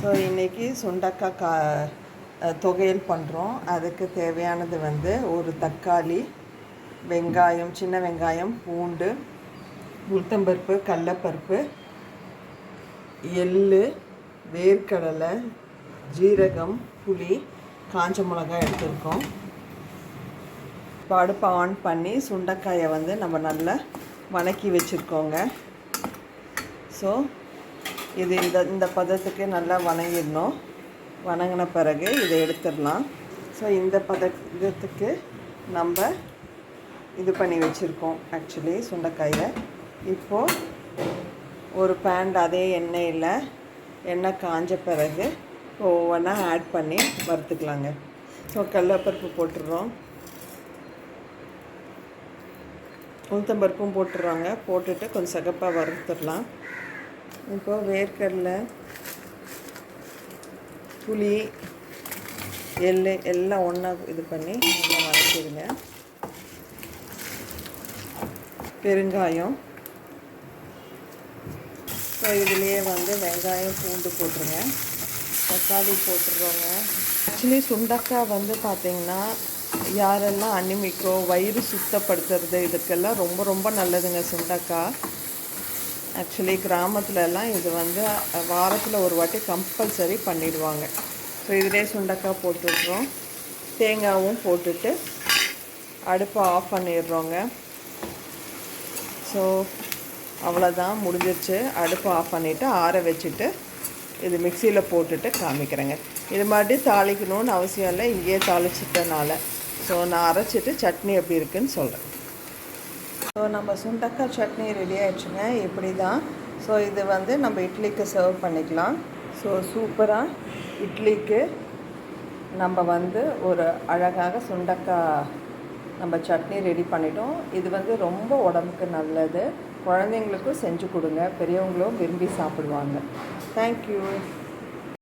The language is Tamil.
ஸோ இன்றைக்கி சுண்டக்காய் கா தொகையல் பண்ணுறோம் அதுக்கு தேவையானது வந்து ஒரு தக்காளி வெங்காயம் சின்ன வெங்காயம் பூண்டு உளுத்தம்பருப்பு கடலப்பருப்பு எள்ளு வேர்க்கடலை ஜீரகம் புளி காஞ்ச மிளகாய் எடுத்துருக்கோம். படுப்பை அடுப்பை ஆன் பண்ணி சுண்டைக்காயை வந்து நம்ம நல்லா வணக்கி வச்சுருக்கோங்க. ஸோ இது இந்த இந்த பதத்துக்கு நல்லா வணங்கிடணும். வணங்கின பிறகு இதை எடுத்துடலாம். ஸோ இந்த பதத்துக்கு நம்ம இது பண்ணி வச்சுருக்கோம் ஆக்சுவலி சுண்டைக்காயை. இப்போது ஒரு பேண்ட் அதே எண்ணெயில் எண்ணெய் காஞ்ச பிறகு ஒவ்வொன்றா ஆட் பண்ணி வறுத்துக்கலாங்க. ஸோ கடலப்பருப்பு போட்டுடுறோம். உளுத்தம்பருப்பும் போட்டுடுறாங்க. போட்டுட்டு கொஞ்சம் சகப்பாக வறுத்துடலாம். இப்போது வேர்க்கடலை புளி எள் எல்லாம் ஒன்றா இது பண்ணி நல்லா வதக்கிடுங்க. பெருங்காயம். ஸோ இதுலேயே வந்து வெங்காயம் பூண்டு போட்டுருங்க. தக்காளி போட்டுடுறோங்க ஆக்சுவலி சுண்டக்காய் வந்து பார்த்திங்கன்னா யாரெல்லாம் அனிமிக்கோ வயிறு சுத்தப்படுத்துறது இதுக்கெல்லாம் ரொம்ப ரொம்ப நல்லதுங்க சுண்டக்காய். ஆக்சுவலி கிராமத்துல எல்லாம் இது வந்து வாரத்தில் ஒரு வாட்டி கம்பல்சரி பண்ணிடுவாங்க. ஸோ இதிலே சுண்டக்காய் போட்டுடுறோம். தேங்காவும் போட்டுட்டு அடுப்பை ஆஃப் பண்ணிடுறோங்க. ஸோ அவ்வளோதான் முடிஞ்சிருச்சு. அடுப்பை ஆஃப் பண்ணிவிட்டு ஆற வச்சுட்டு இது மிக்சியில் போட்டுட்டு காமிக்கிறேங்க. இது மாதிரி தாளிக்கணும்னு அவசியம் இல்லை. இங்கேயே தாளிச்சிட்டனால. ஸோ நான் அரைச்சிட்டு சட்னி எப்படி இருக்குன்னு சொல்கிறேன் ஸோ நம்ம சுண்டக்காய் சட்னி ரெடி ஆயிடுச்சுங்க. இப்படி தான் ஸோ இது வந்து நம்ம இட்லிக்கு சர்வ் பண்ணிக்கலாம். ஸோ சூப்பராக இட்லிக்கு நம்ம வந்து ஒரு அழகாக சுண்டக்காய் நம்ம சட்னி ரெடி பண்ணிட்டோம். இது வந்து ரொம்ப உடம்புக்கு நல்லது. குழந்தைங்களுக்கும் செஞ்சு கொடுங்க. பெரியவங்களும் விரும்பி சாப்பிடுவாங்க. தேங்க்யூ